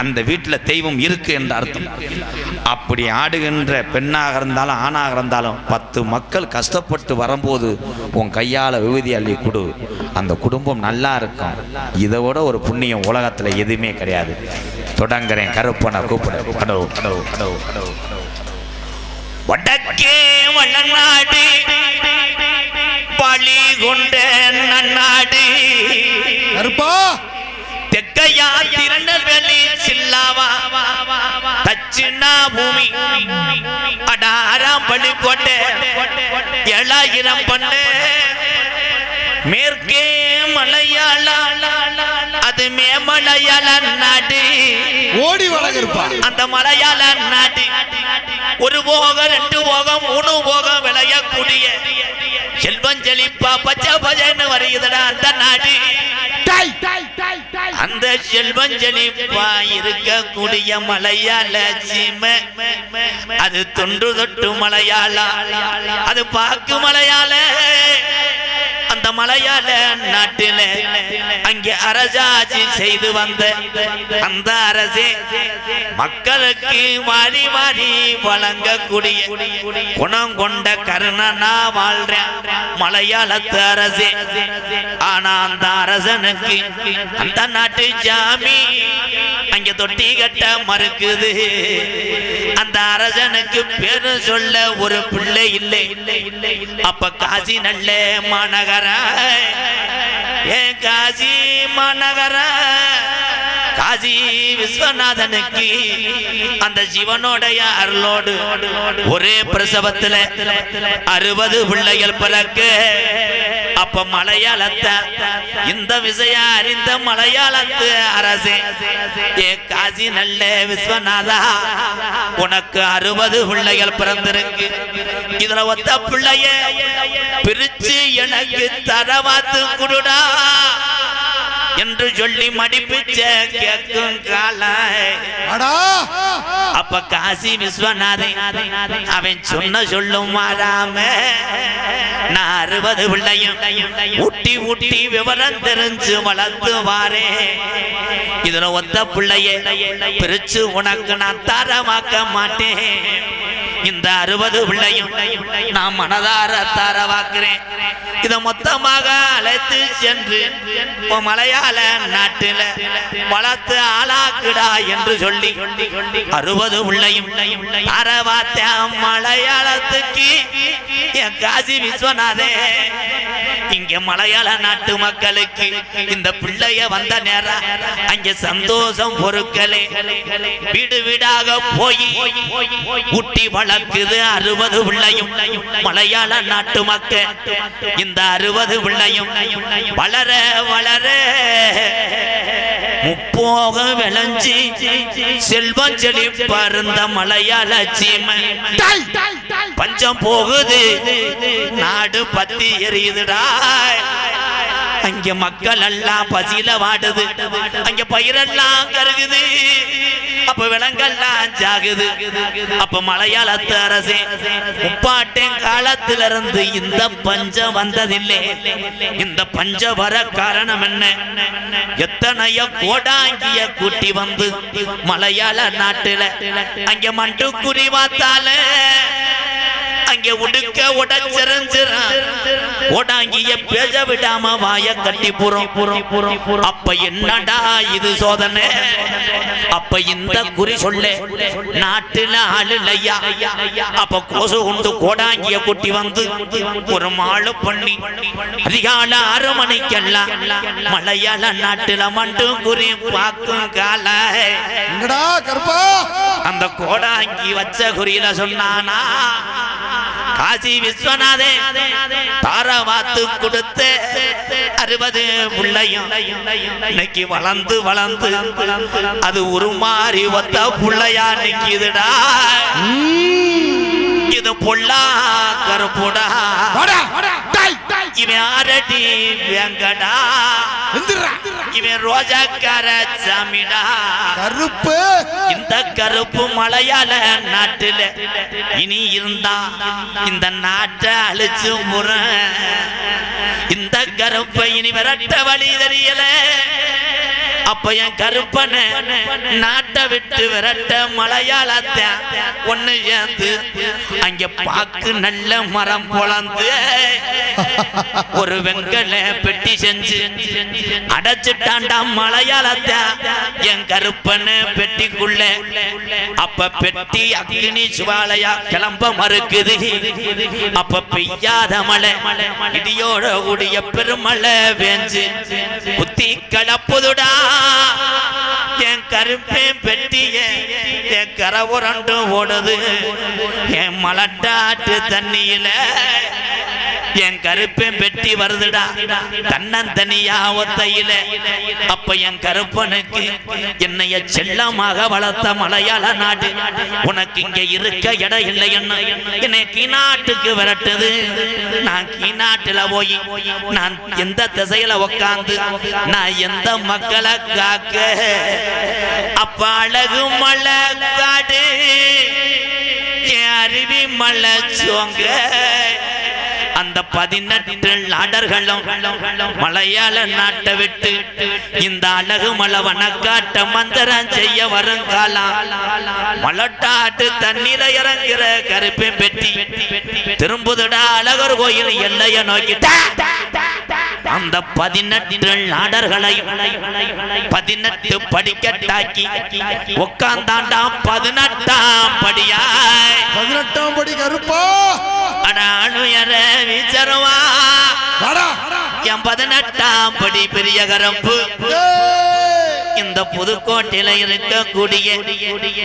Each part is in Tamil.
அந்த வீட்டில் தெய்வம் இருக்கு என்ற அர்த்தம். அப்படி ஆடுகின்ற பெண்ணாக இருந்தாலும் ஆணாக இருந்தாலும் பத்து மக்கள் கஷ்டப்பட்டு வரும்போது உன் கையால் விபூதி அள்ளி கொடு. அந்த குடும்பம் நல்லா இருக்கும். இதை விட ஒரு புண்ணியம் உலகத்தில் எதுவுமே கிடையாது. தொடங்குறேன் கருப்பனை கூப்பிட. கடவு கடவு கடவு கடவு வடக்கே வளநாடு பழி கொண்ட நன்னாடு. கருப்பா! தெக்கையா திருநெல்வேலி சில்லாவா தச்சினா பூமி அடாராம் பள்ளி கோட்டை ஏழாயிரம் பண்ணு. மேற்கே மலையாள அது மேமலையாள நாடு. ஓடி வர கருப்பா அந்த மலையாள நாடு. ஒரு போகம் ரெண்டு போகம் மூணு போகம் விளையக்கூடிய செல்வம் செழிப்பா பச்சை பஜன்னு வருகிறதா அந்த நாடு. அந்த செல்வம் செழிப்பா இருக்கக்கூடிய மலையாள சீமை. அது தொன்று தொட்டு மலையாள? அது பாக்கு மலையாள. அந்த மலையாள நாட்டில அங்கே அரசாட்சி செய்து வந்த அந்த அரசே மக்களுக்கு மாறி மாறி வழங்கக்கூடிய குணம் கொண்ட கருணனா வாழ்றேன் மலையாளத்து அரசே. ஆனா அந்த அரசனுக்கு அந்த நாட்டு ஜாமி அங்க தொட்டி கட்ட மறுக்குது. அந்த அரசனுக்கு பேரு சொல்ல ஒரு பிள்ளை இல்லை. அப்ப காசி நல்ல மாநகர ஏ காசி மாநகர காசி விஸ்வநாதனுக்கு அந்த சிவனுடைய அருளோடு ஒரே பிரசவத்துல அறுபது பிள்ளைகள் பிறக்க. அப்ப மலையாளத்தை இந்த விஷயம் அறிந்த மலையாளத்து அரசே. ஏ காசி நல்ல விஸ்வநாதா உனக்கு அறுபது பிள்ளைகள் பிறந்திருக்கு. இதுல ஒத்த பிள்ளைய பிரிச்சு எனக்கு தரவாத்து குடுடா என்று சொல்லி மடிப்பிச்ச கேட்கும் காலாய். அடா! அப்ப காசி விஸ்வநாதன் அவன் சொன்ன சொல்லும் மாறாம நான் அறுபது பிள்ளையும் ஊட்டி ஊட்டி விவரம் தெரிஞ்சு வளர்த்து வாரே இதுல ஒத்த பிள்ளைய பிரிச்சு உனக்கு நான் தரமாக்க மாட்டேன். இந்த அறுபது பிள்ளையும் நான் மனதார தரவாக்குறேன். இதை மொத்தமாக அழைத்து சென்று மலையாள நாட்டில வளர்த்து ஆளாக்குடா என்று சொல்லி அறுபது உள்ளையும் தரவாத்த மலையாளத்துக்கு என் காசி விஸ்வநாதே இங்க மலையாள நாட்டு மக்களுக்கு இந்த பிள்ளைய வந்த நேரம் அங்க சந்தோஷம் பொருட்களே வீடு வீடாக போய் ஊட்டி வளர்க்குது அறுபது பிள்ளையும். மலையாள நாட்டு மக்கள் இந்த அறுபது பிள்ளையும் வளர வளர முப்போக விளைஞ்சி செல்வம் செழிப்பருந்த மலையாள சீமை. பஞ்சம் போகுது நாடு பத்தி எரியுதுடா. அங்க மக்கள் எல்லாம் பசியில வாடுது அங்க பயிரெல்லாம் கருகுது. அப்ப விலங்கெல்லாம் ஜாகுது. அப்ப மலையாளத்து அரசே முப்பாட்டின் காலத்துல இருந்து இந்த பஞ்சம் வந்ததில்லை. இந்த பஞ்ச வர காரணம் என்ன? எத்தனைய கோடாங்கிய கூட்டி வந்து மலையாள நாட்டுல அங்க மண்டு குறிவாத்தால அங்கே உடுக்க உடச்சிருஞ்சிரும் ஓடாங்கிய பேச விடாம வாய கட்டி புறம் அப்ப என்னடா இது சோதனை? அப்ப இந்த குறி சொல்ல. நாட்டுல ஆளு இல்லையா அப்ப கொசு உண்டு கோடாங்கிய குட்டி வந்து ஒரு மாளு பண்ணி. அதிகால ஆறு மணிக்கெல்லாம் மலையாள நாட்டுல மண்டு குறி பார்க்கும் கால. அந்த கோடாங்கி வச்ச குறியில சொன்னானா காசி விஸ்வநாதே தார வாத்து கொடுத்த அறுபது பிள்ளையும் இன்னைக்கு வளர்ந்து வளர்ந்து அது உருமாறி ஒத்த புள்ளையா நிக்குதுடா. இது பொல்லா கருப்புடா. இவன் ஆரடி வெங்கடா. இவன் ரோஜாக்கார சாமிடா. கருப்பு. இந்த கருப்பு மலையாள நாட்டுல இனி இருந்தா இந்த நாட்டை அழிச்சு முற இந்த கருப்பை இனி விரட்ட வழி தெரியல. அப்ப என் கருப்பன நாட்டை விட்டு விரட்ட மலையாளத்த ஒண்ணு சேர்ந்து அங்க பாக்கு நல்ல மரம் பொழந்து ஒரு வெங்கல பெட்டி செஞ்சு அடைச்சிட்டாண்டா மலையாளத்த. என் கருப்பன பெட்டிக்குள்ள. அப்ப பெட்டி அக்னி சுவாலையா கிளம்ப மறுக்குது. அப்ப பெய்யாத மலை இடியோட கூடிய பெருமலை வேஞ்சு. புத்தி கலப்புதுடா. என் கருப்பேன் பெட்டிய என் கரவுரண்டு ஓடுது. என் மலட்டாட்டு தண்ணியில என் கருப்பேன் பெட்டி வருதுடா. தன்னந்தனியா ஒத்தையில. அப்ப என் கருப்பனுக்கு என்னைய செல்லமாக வளர்த்த மலையாள நாடு. உனக்கு இங்க இருக்க இடம் இல்லை என்ன? என்னை கீநாட்டுக்கு விரட்டுது. நான் கீநாட்டுல போய் நான் எந்த திசையில உக்காந்து நான் எந்த மக்களை காக்க? அப்ப அழகு மலை காடு. என் அருவி மலை சோங்க அந்த பதினெட்டு நாடர்களும் மலையாள நாட்டை விட்டு இந்த அழகு மலை வனக்காட்ட மந்திரம் செய்ய வருங்காலம். மலட்டாட்டு தண்ணீர இறங்குற கருப்பை பெட்டி திரும்புதடா அழகர் கோயில் எல்லைய நோக்கிட்ட அந்த பதினெட்டு நாடர்களை பதினெட்டு படிக்கட்டாக்கி உட்கார்ந்தாண்டா பதினெட்டாம் படியாய். பதினெட்டாம் படி கருப்பா. அடானுயர விச்சருவா. வாடா. என் பதினெட்டாம் படி பெரிய கரப்பு ஏய். இந்த புதுக்கோட்டையில இருக்கக்கூடிய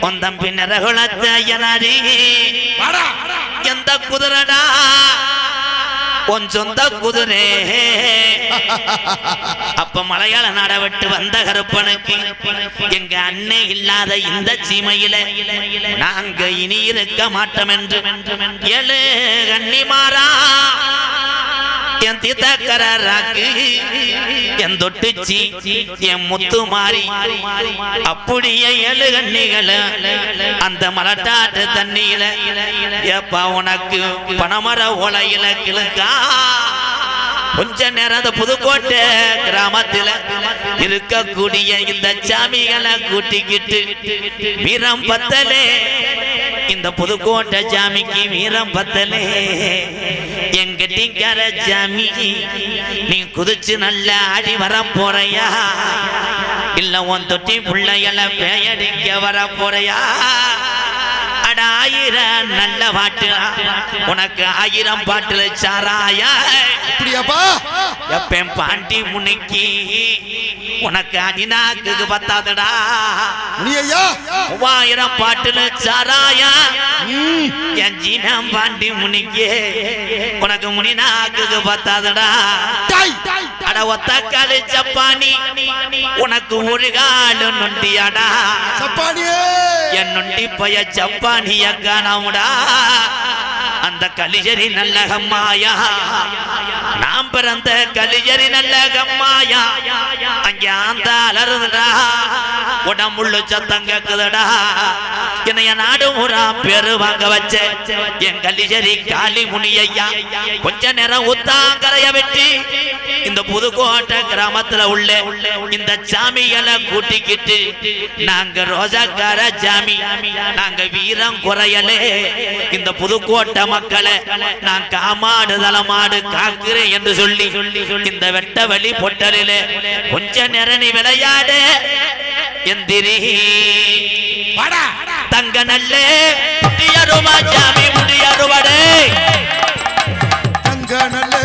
ஒந்தம்பி நிறகுலத்தையனாரி வாடா. எந்த குதிரடா? உன் சொந்த குதிரை. அப்ப மலையாள நாட விட்டு வந்த கருப்பனுக்கு எங்க அண்ணே இல்லாத இந்த சீமையில நாங்க இனி இருக்க மாட்டோம் என்று எழு கன்னிமாரா என் தீத்தக்கராக்கு என் தொட்டுச்சி என் முத்து மாறி. அப்படியே ஏழு கண்ணிகள அந்த மலட்டாட்டு தண்ணியில ஏப்பா உனக்கு பணமர ஓலையில கிழக்கா? கொஞ்ச நேரம் அந்த புதுக்கோட்டை கிராமத்துல இருக்கக்கூடிய இந்த சாமிகளை கூட்டிக்கிட்டு வீரம் பத்தலே. இந்த புதுக்கோட்டை சாமிக்கு வீரம் பத்தலே. எங்க டீக்கார சாமி நீ குதிச்சு நல்ல ஆடி வர போறையா இல்ல உன் தொட்டி பிள்ளைகள பேயடிக்க வர போறையா அட ஆயிரம் நல்ல பாட்டு உனக்கு ஆயிரம் பாட்டுல சாராயா? எப்பன் பாண்டி முன்னைக்கு உனக்கு அடிநாக்குக்கு பத்தாதடா. மூவாயிரம் பாட்டுல சாராயா. என் ஜீனம் பாண்டி முனிக்கு. உனக்கு முனிநாக்குக்கு பத்தாதடா. அட ஒத்த காலு சப்பானி. உனக்கு ஒரு காலு நொண்டியாடா. சப்பானியே. என் நொண்டி பய சப்பானிய காணாமுடா. அந்த கலிஜரி நல்ல கம்மாயா நாம் பிறந்த கலிஜரி நல்ல கம்மாயா அங்க அந்த அலருதுடா உடம்புள்ள சத்தம் கேக்குதுடா. என்னைய நாடு முறா பேரு வாங்க வச்ச. என் கலிஜரி காலி முனியா கொஞ்ச நேரம் உத்தாங்கரைய வெட்டி இந்த புதுக்கோட்டை கிராமத்துல உள்ள இந்த சாமிகளை கூட்டிக்கிட்டு நாங்க ரோஜாக்கார சாமி நாங்க வீரம் குறையலே. இந்த புதுக்கோட்டை மக்களை நான் காமாடு தலமாடு காக்கிறேன் என்று சொல்லி இந்த வெட்ட வழி பொட்டலிலே கொஞ்ச நேரம் நீ விளையாடு எந்திரி. படா தங்க நல்ல முடியருமா சாமி முடியருவடே தங்க நல்ல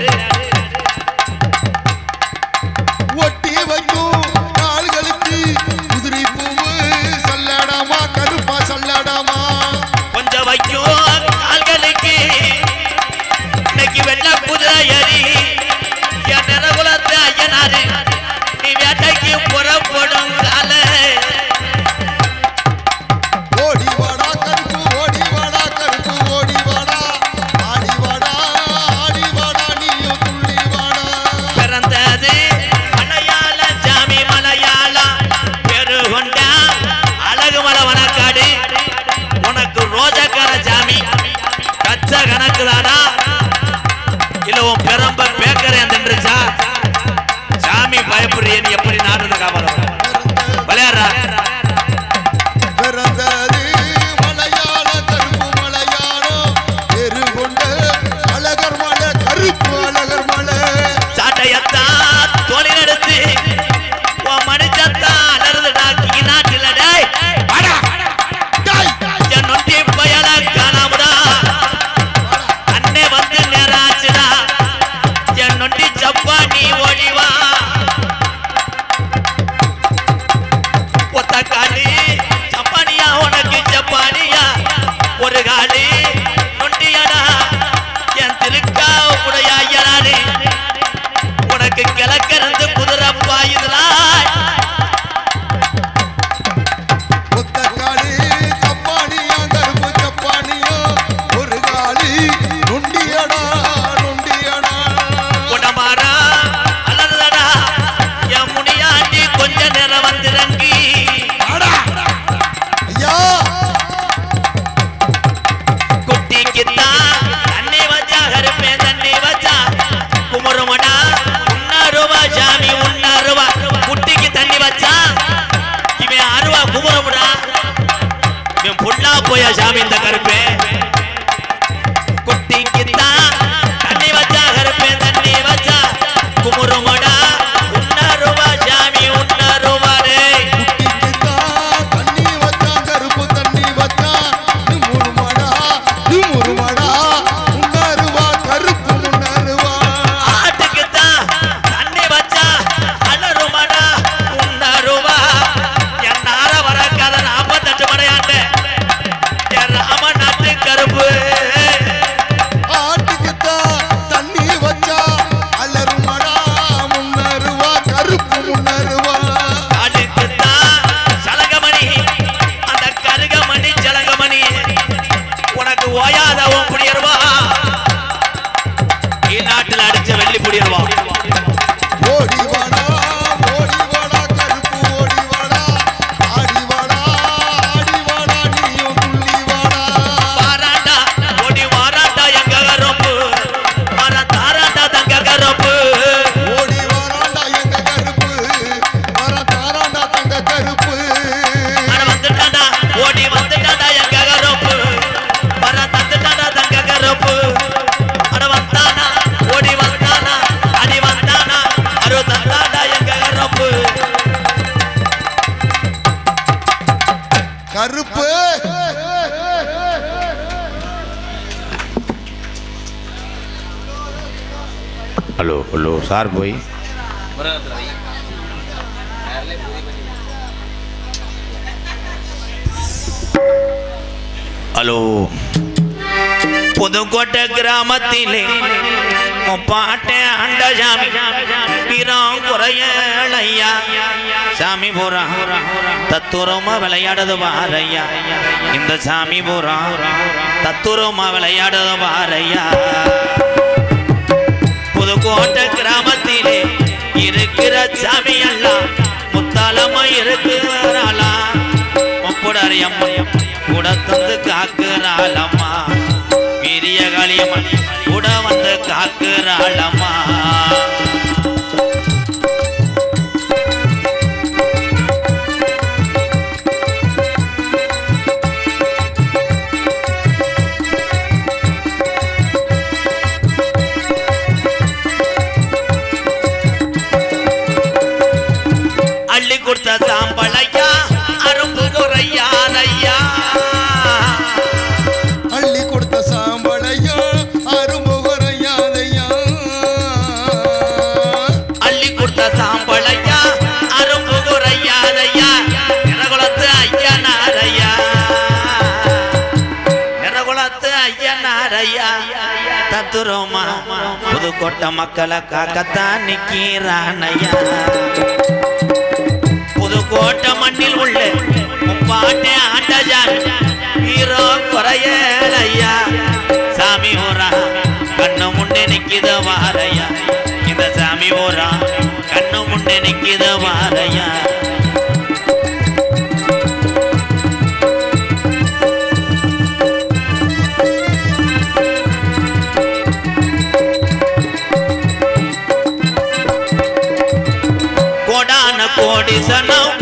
রে அது மலையாள ஜாமி மலையாளா பெரு கொண்ட அழகு மலை வனக்காடு. உனக்கு கச்ச கணக்கு தானா இல்ல உன் பெரம்ப பேக்கரேன் தின்றுச்சா? சாமி பயப்படுறேன் எப்படி நாடுறது போயா சாமி இந்த கருப்பே? குட்டி கார் போய். ஹலோ. புதுக்கோட்டை கிராமத்திலே பாட்டை ஆண்ட சாமி பிறம் குறையலையா சாமி பூரா தத்துரமா விளையாடுது வாரையா. இந்த சாமி பூரா தத்துரமா விளையாடுது வாரையா. புதுக்கோட்டை கிராமத்திலே இருக்கிற சாமி எல்லாம் முத்தாலமா இருக்கிறாளா முப்புடறி அம்மையம் கூட தந்து காக்குறாளம்மா. பெரிய காளியம்மன் கூட வந்து காக்குறாளம்மா. தத்துரோமா புதுக்கோட்டை மக்களை காக்கத்தான் நிக்கிறானையா புதுக்கோட்டை மண்ணில் உள்ள முப்பாட்டை ஆண்டஜான் ஹீரோ குறையலையா சாமி ஓரா கண்ணு முன்னே நிக்கித வாரையா. இந்த சாமி ஓரா கண்ணு முன்னே நிக்கித வாரையா. that is enough.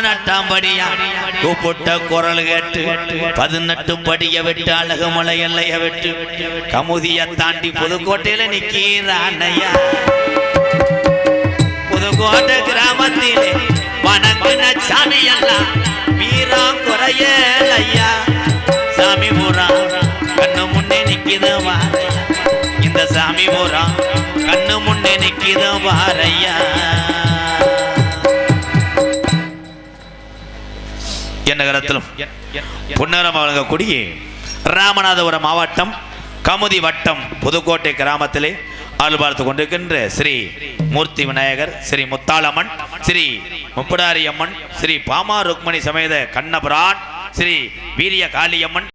பதினெட்டாம் படியா? கூப்பிட்ட குரல் கேட்டு பதினெட்டு படிய விட்டு அழகு மலை எல்லைய விட்டு கமுதிய தாண்டி புதுக்கோட்டையில நிக்கிறானையா புதுக்கோட்டை கிராமத்திலே வணங்கின சாமி எல்லாம் வீரா குறையல் ஐயா. சாமி பூரா கண்ணு முன்னே நிக்கிது இந்த சாமி பூரா கண்ணு முன்னே நிக்கிது நகரத்திலும். புன்னரம் வழங்கக்கூடிய ராமநாதபுரம் மாவட்டம் கமுதி வட்டம் புதுக்கோட்டை கிராமத்திலே ஆள்பார்த்து கொண்டிருக்கின்ற ஸ்ரீ மூர்த்தி விநாயகர் ஸ்ரீ முத்தாளம்மன் ஸ்ரீ முப்படாரியம்மன் ஸ்ரீ பாமா ருக்மணி சமேத கண்ணபுரான் ஸ்ரீ வீரிய காளியம்மன்